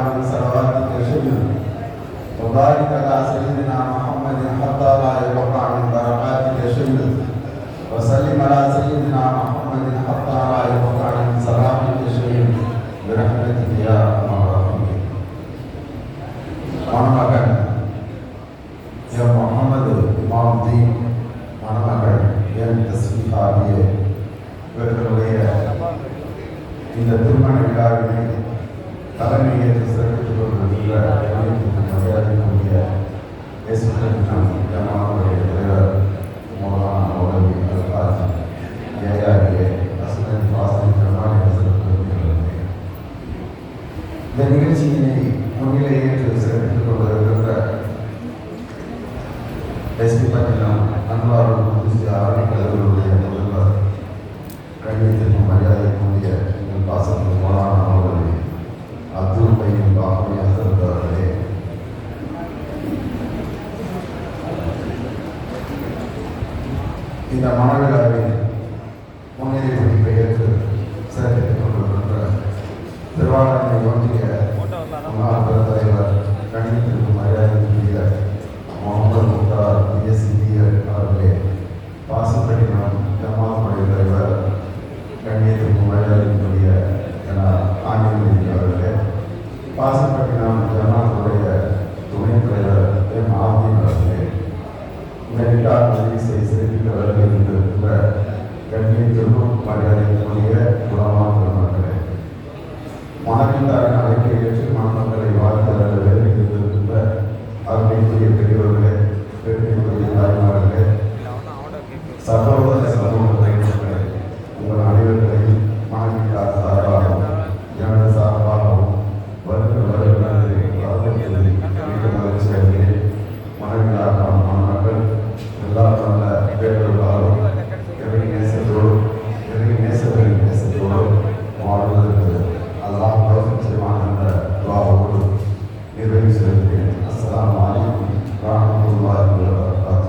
من صلواتك شكر وبارك على سيدنا محمد حتى لا يقطع من بركاتك شيء وسلم على سيدنا محمد حتى لا يقطع من سلامك شيء برحمتك يا ارحم الراحمين மணமகன் என் முகமது இமாம் தீன் மணமகன் என் தஸ்மீக் ஆகிய இவர்களுடைய இந்த திருமண விழாவினை தலைமையேற்று சிறப்பித்துக் கொண்டிருக்கிற மரியாதைக்குரிய ஜமாவுடைய தலைவர் மௌலானா மௌலவி அல்காஜ் ஏஆர்ஏ அசுரன் வாசன் ஜமாலை இந்த நிகழ்ச்சியினை முன்னிலை ஏற்று சிறப்பித்துக் கொண்டிருக்கின்ற எஸ்பி பட்டினம் இந்த மாநகராவில் முன்னிலை குறிப்பை ஏற்று சிறப்பித்துக் கொண்டிருக்கின்ற திருவாரூரை ஒன்றிய முன்னாள் பெருந்தலைவர் கணிதத்திற்கு மரியாதைக்குரிய முகமது முக்தார் பிஎஸ்சிபிஎல் அவர்களே பாசப்பட்டினம் எம்மாவுடைய தலைவர் கண்ணியத்திற்கு மரியாதைக்குரிய என ஆண்டிமதி அவர்களே பாசப்பட்டினம் ஜனாவுடைய துணை தலைவர் எம் ஆர்மி அவர்களே மெரிட்டா உதவி செய்து